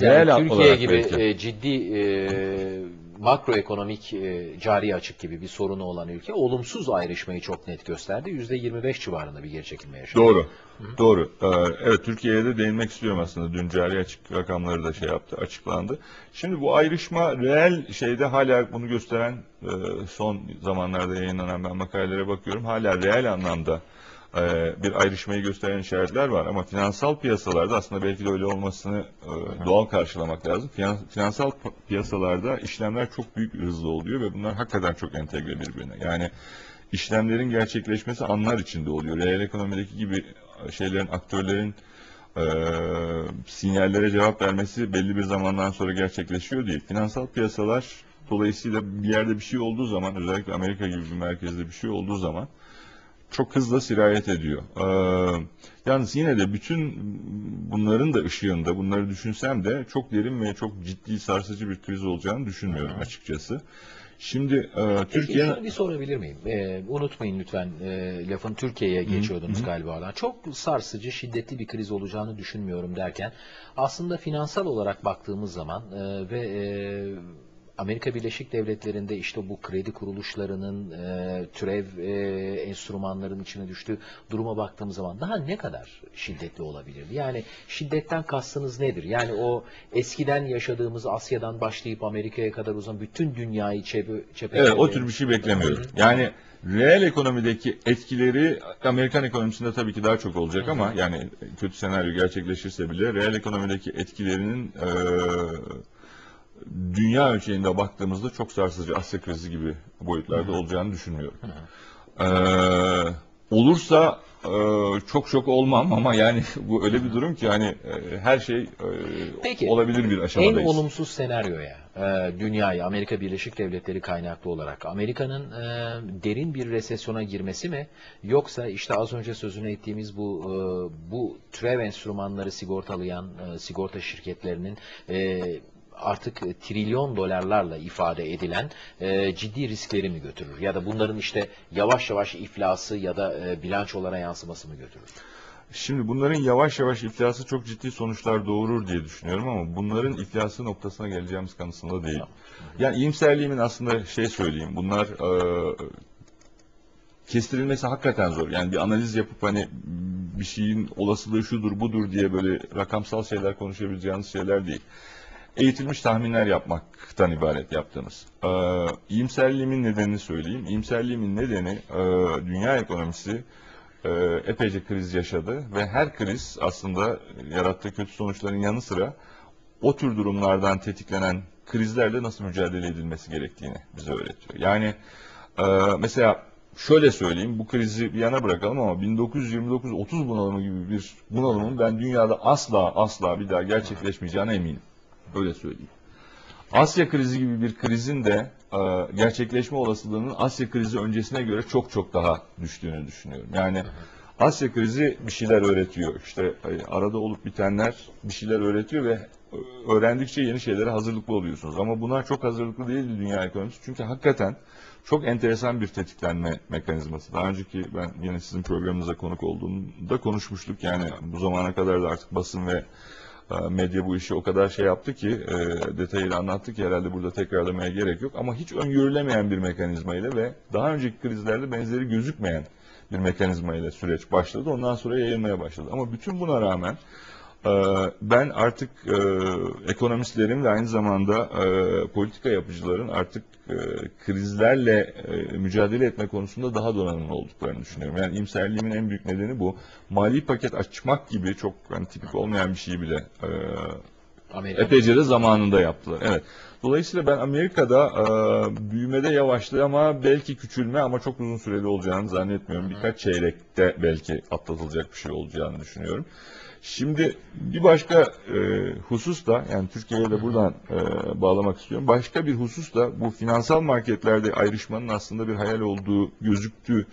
Yani Reel Türkiye olarak gibi belki. e, ciddi e, makroekonomik e, cari açık gibi bir sorunu olan ülke olumsuz ayrışmayı çok net gösterdi. %25 civarında bir geri çekilme yaşadı. Doğru. Doğru. Ee, evet Türkiye'ye de değinmek istiyorum aslında. Dün cari açık rakamları da şey yaptı, açıklandı. Şimdi bu ayrışma reel şeyde hala bunu gösteren e, son zamanlarda yayınlanan ben makalelere bakıyorum. Hala reel anlamda e, bir ayrışmayı gösteren işaretler var ama finansal piyasalarda aslında belki de öyle olmasını e, doğal karşılamak lazım. Finan- Finansal piyasalarda işlemler çok büyük bir hızla oluyor ve bunlar hakikaten çok entegre birbirine. Yani işlemlerin gerçekleşmesi anlar içinde oluyor. Reel ekonomideki gibi şeylerin, aktörlerin e, sinyallere cevap vermesi belli bir zamandan sonra gerçekleşiyor değil. Finansal piyasalar dolayısıyla bir yerde bir şey olduğu zaman, özellikle Amerika gibi bir merkezde bir şey olduğu zaman çok hızla sirayet ediyor. Ee, yalnız yine de bütün bunların da ışığında, bunları düşünsem de çok derin ve çok ciddi sarsıcı bir kriz olacağını düşünmüyorum açıkçası. Şimdi e, Peki Türkiye şunu bir sorabilir miyim? E, unutmayın lütfen e, lafın Türkiye'ye geçiyordunuz galiba. oradan. Çok sarsıcı, şiddetli bir kriz olacağını düşünmüyorum derken aslında finansal olarak baktığımız zaman e, ve e, Amerika Birleşik Devletleri'nde işte bu kredi kuruluşlarının e, türev e, enstrümanların içine düştüğü duruma baktığımız zaman daha ne kadar şiddetli olabilirdi? Yani şiddetten kastınız nedir? Yani o eskiden yaşadığımız Asya'dan başlayıp Amerika'ya kadar uzanan bütün dünyayı çepe, Evet, o tür bir şey beklemiyorum. Yani reel ekonomideki etkileri Amerikan ekonomisinde tabii ki daha çok olacak ama yani kötü senaryo gerçekleşirse bile reel ekonomideki etkilerinin eee, dünya ölçeğinde baktığımızda çok sarsıcı Asya krizi gibi boyutlarda olacağını düşünmüyorum. Eee, olursa eee, çok çok olmam ama yani bu öyle bir durum ki hani eee, her şey eee, Peki, olabilir bir En aşamadayız. olumsuz senaryoya e, dünyayı Amerika Birleşik Devletleri kaynaklı olarak Amerika'nın e, derin bir resesyona girmesi mi? Yoksa işte az önce sözünü ettiğimiz bu e, bu türev enstrümanları sigortalayan e, sigorta şirketlerinin e, artık trilyon dolarlarla ifade edilen e, ciddi riskleri mi götürür? Ya da bunların işte yavaş yavaş iflası ya da e, bilançolara yansıması mı götürür? Şimdi bunların yavaş yavaş iflası çok ciddi sonuçlar doğurur diye düşünüyorum ama bunların iflası noktasına geleceğimiz kanısında değil. Yani iyimserliğimin aslında şey söyleyeyim, bunlar e, kestirilmesi hakikaten zor. Yani bir analiz yapıp hani bir şeyin olasılığı şudur budur diye böyle rakamsal şeyler konuşabileceğiniz şeyler değil. Eğitilmiş tahminler yapmaktan ibaret yaptığımız. Ee, iyimserliğimin nedenini söyleyeyim. İyimserliğimin nedeni e, dünya ekonomisi e, epeyce kriz yaşadı ve her kriz aslında yarattığı kötü sonuçların yanı sıra o tür durumlardan tetiklenen krizlerle nasıl mücadele edilmesi gerektiğini bize öğretiyor. Yani e, mesela şöyle söyleyeyim bu krizi bir yana bırakalım ama 1929-30 bunalımı gibi bir bunalımın ben dünyada asla asla bir daha gerçekleşmeyeceğine eminim. Öyle söyleyeyim. Asya krizi gibi bir krizin de e, gerçekleşme olasılığının Asya krizi öncesine göre çok çok daha düştüğünü düşünüyorum. Yani Asya krizi bir şeyler öğretiyor. İşte e, arada olup bitenler bir şeyler öğretiyor ve e, öğrendikçe yeni şeylere hazırlıklı oluyorsunuz. Ama buna çok hazırlıklı değildi dünya ekonomisi. Çünkü hakikaten çok enteresan bir tetiklenme mekanizması. Daha önceki ben yine sizin programınıza konuk olduğumda konuşmuştuk. Yani bu zamana kadar da artık basın ve medya bu işi o kadar şey yaptı ki e, detayıyla anlattı ki herhalde burada tekrarlamaya gerek yok. Ama hiç öngörülemeyen bir mekanizma ile ve daha önceki krizlerde benzeri gözükmeyen bir mekanizma ile süreç başladı. Ondan sonra yayılmaya başladı. Ama bütün buna rağmen ben artık e, ekonomistlerin ve aynı zamanda e, politika yapıcıların artık e, krizlerle mücadele etme konusunda daha donanımlı olduklarını düşünüyorum. Yani imserliğimin en büyük nedeni bu. Mali paket açmak gibi çok hani, tipik olmayan bir şeyi bile Amerika epeyce de zamanında yaptılar. Evet. Dolayısıyla ben Amerika'da e, büyümede yavaşlığı ama belki küçülme ama çok uzun süreli olacağını zannetmiyorum. Birkaç çeyrekte belki atlatılacak bir şey olacağını düşünüyorum. Şimdi bir başka e, husus da yani Türkiye'ye de buradan e, bağlamak istiyorum. Başka bir husus da bu finansal marketlerde ayrışmanın aslında bir hayal olduğu gözüktü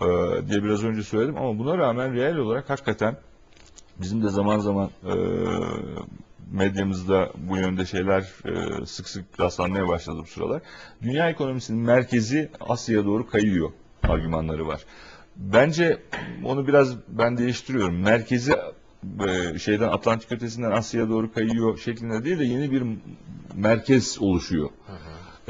e, diye biraz önce söyledim ama buna rağmen reel olarak hakikaten bizim de zaman zaman e, medyamızda bu yönde şeyler e, sık sık rastlanmaya başladı bu sıralar. Dünya ekonomisinin merkezi Asya'ya doğru kayıyor argümanları var. Bence onu biraz ben değiştiriyorum. Merkezi e, şeyden Atlantik ötesinden Asya'ya doğru kayıyor şeklinde değil de yeni bir merkez oluşuyor.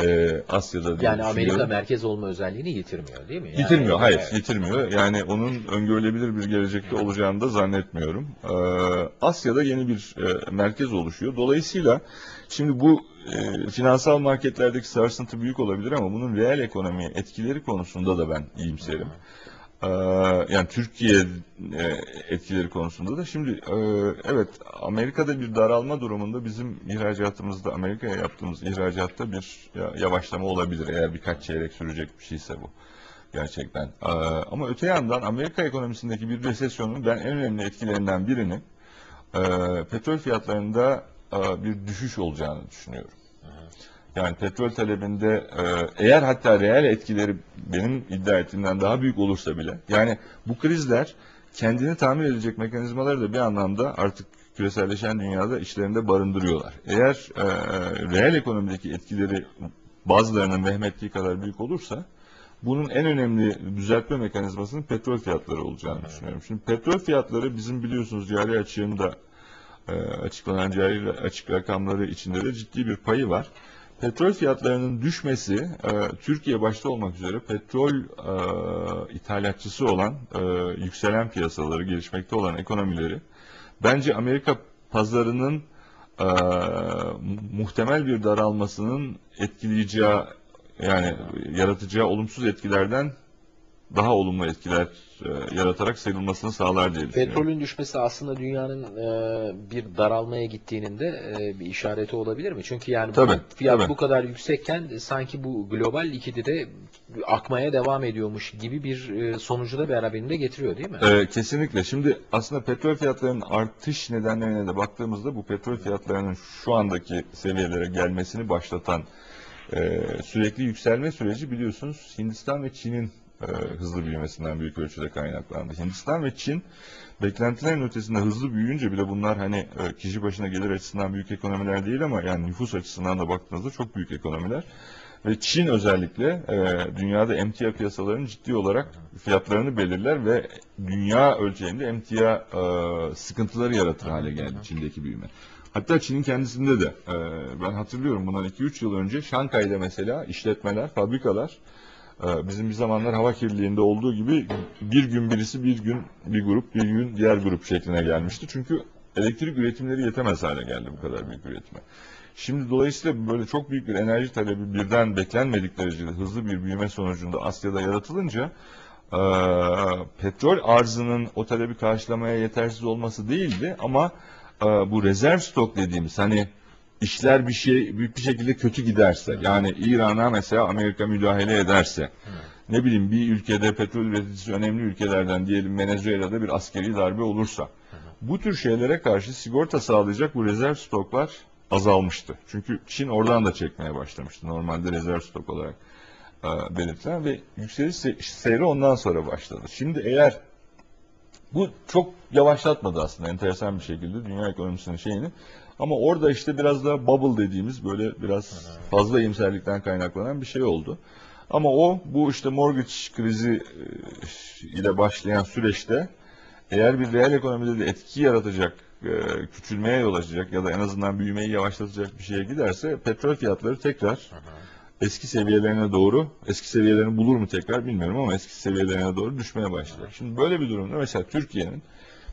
E, Asya'da diye Yani Amerika merkez olma özelliğini yitirmiyor değil mi? Yani- Yitirmiyor, hayır Evet. yitirmiyor. Yani onun öngörülebilir bir gelecekte olacağını da zannetmiyorum. Ee, Asya'da yeni bir e, merkez oluşuyor. Dolayısıyla şimdi bu e, finansal marketlerdeki sarsıntı büyük olabilir ama bunun reel ekonomiye etkileri konusunda da ben iyimserim. Ee, yani Türkiye e, etkileri konusunda da şimdi e, evet Amerika'da bir daralma durumunda bizim ihracatımızda Amerika'ya yaptığımız ihracatta bir ya- yavaşlama olabilir eğer birkaç çeyrek sürecek bir şeyse bu gerçekten. Ee, ama öte yandan Amerika ekonomisindeki bir resesyonun ben en önemli etkilerinden birini e, petrol fiyatlarında bir düşüş olacağını düşünüyorum. Yani petrol talebinde e, eğer hatta reel etkileri benim iddia ettiğimden daha büyük olursa bile yani bu krizler kendini tamir edecek mekanizmaları da bir anlamda artık küreselleşen dünyada içlerinde barındırıyorlar. Eğer e, reel ekonomideki etkileri bazılarının vehmettiği kadar büyük olursa bunun en önemli düzeltme mekanizmasının petrol fiyatları olacağını düşünüyorum. Şimdi petrol fiyatları bizim biliyorsunuz cari açığında e, açıklanan cari açık rakamları içinde de ciddi bir payı var. Petrol fiyatlarının düşmesi e, Türkiye başta olmak üzere petrol e, ithalatçısı olan e, yükselen piyasaları, gelişmekte olan ekonomileri bence Amerika pazarının e, muhtemel bir daralmasının etkileyeceği yani yaratacağı olumsuz etkilerden daha olumlu etkiler e, yaratarak sıyrılmasını sağlar diye düşünüyorum. Petrolün düşmesi aslında dünyanın e, bir daralmaya gittiğinin de e, bir işareti olabilir mi? Çünkü yani bu Tabii, fiyat tabii. bu kadar yüksekken e, sanki bu global likidite akmaya devam ediyormuş gibi bir e, sonucu da beraberinde getiriyor değil mi? Ee, kesinlikle. Şimdi aslında petrol fiyatlarının artış nedenlerine de baktığımızda bu petrol fiyatlarının şu andaki seviyelere gelmesini başlatan e, sürekli yükselme süreci biliyorsunuz Hindistan ve Çin'in e, hızlı büyümesinden büyük ölçüde kaynaklandı. Hindistan ve Çin beklentilerin ötesinde hızlı büyüyünce bile bunlar hani e, kişi başına gelir açısından büyük ekonomiler değil ama yani nüfus açısından da baktığınızda çok büyük ekonomiler. Ve Çin özellikle e, dünyada emtia piyasalarının ciddi olarak fiyatlarını belirler ve dünya ölçeğinde emtia sıkıntıları yaratır hale geldi Çin'deki büyüme. Hatta Çin'in kendisinde de ben hatırlıyorum bundan 2-3 yıl önce Şankay'da mesela işletmeler, fabrikalar bizim bir zamanlar hava kirliliğinde olduğu gibi bir gün birisi bir gün bir grup bir gün diğer grup şekline gelmişti. Çünkü elektrik üretimleri yetemez hale geldi bu kadar büyük üretime. Şimdi dolayısıyla böyle çok büyük bir enerji talebi birden beklenmedik derecede hızlı bir büyüme sonucunda Asya'da yaratılınca e, petrol arzının o talebi karşılamaya yetersiz olması değildi ama e, bu rezerv stok dediğimiz hani işler bir şey büyük bir şekilde kötü giderse yani İran'a mesela Amerika müdahale ederse ne bileyim bir ülkede petrol üreticisi önemli ülkelerden diyelim Venezuela'da bir askeri darbe olursa bu tür şeylere karşı sigorta sağlayacak bu rezerv stoklar azalmıştı. Çünkü Çin oradan da çekmeye başlamıştı. Normalde rezerv stok olarak e, belirtilen ve yükseliş se- seyri ondan sonra başladı. Şimdi eğer bu çok yavaşlatmadı aslında enteresan bir şekilde dünya ekonomisinin şeyini. Ama orada işte biraz daha bubble dediğimiz böyle biraz fazla iyimserlikten kaynaklanan bir şey oldu. Ama o bu işte mortgage krizi e, ile başlayan süreçte eğer bir reel ekonomide de etki yaratacak, e, küçülmeye yol açacak ya da en azından büyümeyi yavaşlatacak bir şeye giderse petrol fiyatları tekrar eski seviyelerine doğru, eski seviyelerini bulur mu tekrar bilmiyorum ama eski seviyelerine doğru düşmeye başlayacak. Şimdi böyle bir durumda mesela Türkiye'nin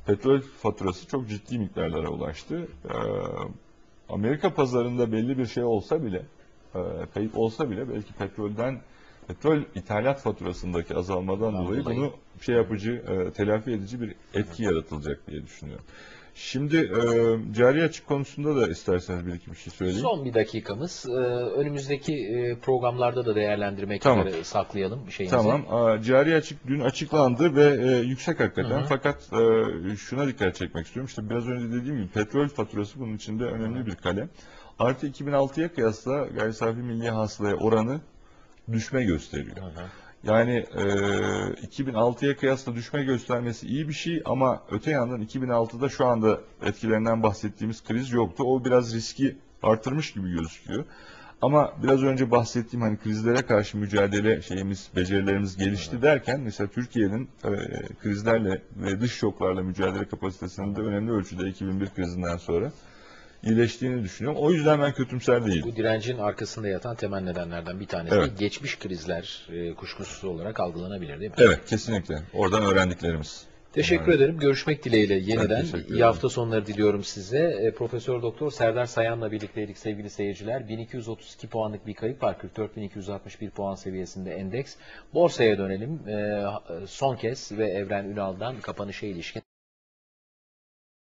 petrol faturası çok ciddi miktarlara ulaştı. Ee, Amerika pazarında belli bir şey olsa bile, e, kayıp olsa bile belki petrolden petrol ithalat faturasındaki azalmadan Ondan dolayı, bunu şey yapıcı, e, telafi edici bir etki yaratılacak diye düşünüyorum. Şimdi e, cari açık konusunda da isterseniz bir iki bir şey söyleyeyim. Son bir dakikamız. Ee, önümüzdeki e, programlarda da değerlendirmek Tamam. üzere saklayalım şeyimizi. Tamam. Aa, Cari açık dün açıklandı ve e, yüksek hakikaten. Hı hı. Fakat e, şuna dikkat çekmek istiyorum. İşte biraz önce dediğim gibi petrol faturası bunun içinde önemli bir kalem. Artı 2006'ya kıyasla gayri safi milli hasılaya oranı düşme gösteriyor. Hı hı. Yani e, 2006'ya kıyasla düşme göstermesi iyi bir şey ama öte yandan 2006'da şu anda etkilerinden bahsettiğimiz kriz yoktu. O biraz riski artırmış gibi gözüküyor. Ama biraz önce bahsettiğim hani krizlere karşı mücadele şeyimiz, becerilerimiz gelişti derken mesela Türkiye'nin e, krizlerle ve dış şoklarla mücadele kapasitesinin de önemli ölçüde 2001 krizinden sonra iyileştiğini düşünüyorum. O yüzden ben kötümser değilim. Bu direncin arkasında yatan temel nedenlerden bir tanesi Evet. geçmiş krizler e, kuşkusuz olarak algılanabilir değil mi? Evet, kesinlikle. Oradan öğrendiklerimiz. Teşekkür ederim. Görüşmek dileğiyle yeniden. İyi hafta sonları diliyorum size. E, Profesör Doktor Serdar Sayan'la birlikteydik sevgili seyirciler. 1232 puanlık bir kayıp var. 44.261 puan seviyesinde endeks. Borsaya dönelim. E, son kez ve Evren Ünal'dan kapanışa ilişkin